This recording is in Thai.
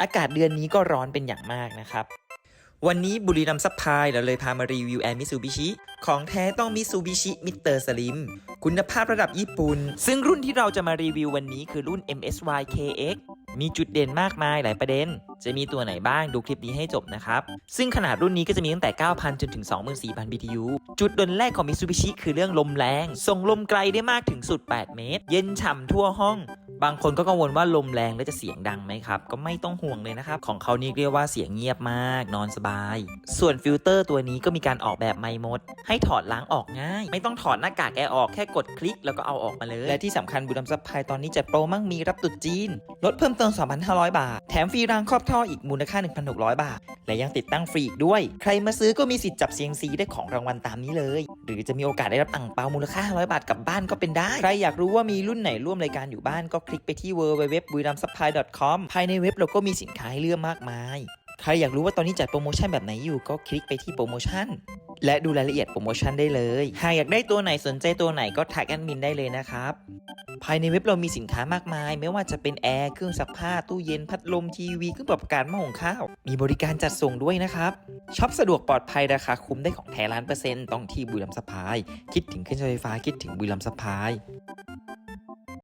อากาศเดือนนี้ก็ร้อนเป็นอย่างมากนะครับ วันนี้บุรีรัมซับพายเราเลยพามารีวิวแอร์มิซูบิชิของแท้ต้องมิซูบิชิมิเตอร์สลิมคุณภาพระดับญี่ปุ่น ซึ่งรุ่นที่เราจะมารีวิววันนี้คือรุ่น MSY KX มีจุดเด่นมากมายหลายประเด็น จะมีตัวไหนบ้างดูคลิปนี้ให้จบนะครับ ซึ่งขนาดรุ่นนี้ก็จะมีตั้งแต่ 9,000 จนถึง 24,000 BTU จุดเด่นแรกของ Mitsubishi คือเรื่องลมแรง ส่งลมไกลได้มากถึงสุด 8 เมตร เย็นฉ่ำทั่วห้อง บางคนก็กังวลว่าลมแรงแล้วจะเสียงดังไหมครับ ก็ไม่ต้องห่วงเลยนะครับ ของเขานี่เรียกว่าเสียงเงียบมาก นอนสบาย ส่วนฟิลเตอร์ตัวนี้ก็มีการออกแบบไม่หมด ให้ถอดล้างออกง่าย ไม่ต้องถอดหน้ากากแอร์ออกแค่กดคลิกแล้วก็เอาออกมาเลย และที่สำคัญบุรีรัมย์ซัพพตอนนี้จัดโปรมั่งมีรับตรุษจีนลดเพิ่มเติม 2,500 บาท แถมฟรีรางครอบทออีกมูลค่า 1,600 บาท และยังติดตั้งฟรีอีกด้วย ใครมาซื้อก็มีสิทธิ์จับเซียงซีได้ของรางวัลตามนี้เลย หรือจะมีโอกาสได้รับอั่งเปามูลค่า500 บาทกลับบ้านก็เป็นได้ ใครอยากรู้ว่ามีรุ่นไหนร่วมรายการอยู่บ้านก็คลิกไปที่ w w w b u i r a m s u p p l y c o m ภายในเว็บเราก็มีสินค้าให้เลือกมากมาย ใครอยากรู้ว่าตอนนี้จัดโปรโมชั่นแบบไหนอยู่ก็คลิกไปที่โปรโมชั่น และดูรายละเอียดโปรโมชั่นได้เลย หากอยากได้ตัวไหนสนใจตัวไหนก็ทักแอดมินได้เลยนะครับ ภายในเว็บเรามีสินค้ามากมาย ไม่ว่าจะเป็นแอร์เครื่องซักผ้าตู้เย็นพัดลมทีวีเครื่องปรับอากาศหม้อหุงข้าว มีบริการจัดส่งด้วยนะครับช็อปสะดวกปลอดภัยราคาคุ้มได้ของแท้ล้านเปอร์เซ็นต์ต้องที่บุรีรัมย์สปาย คิดถึงเครื่องใช้ไฟฟ้าคิดถึงบุรีรัมย์สปาย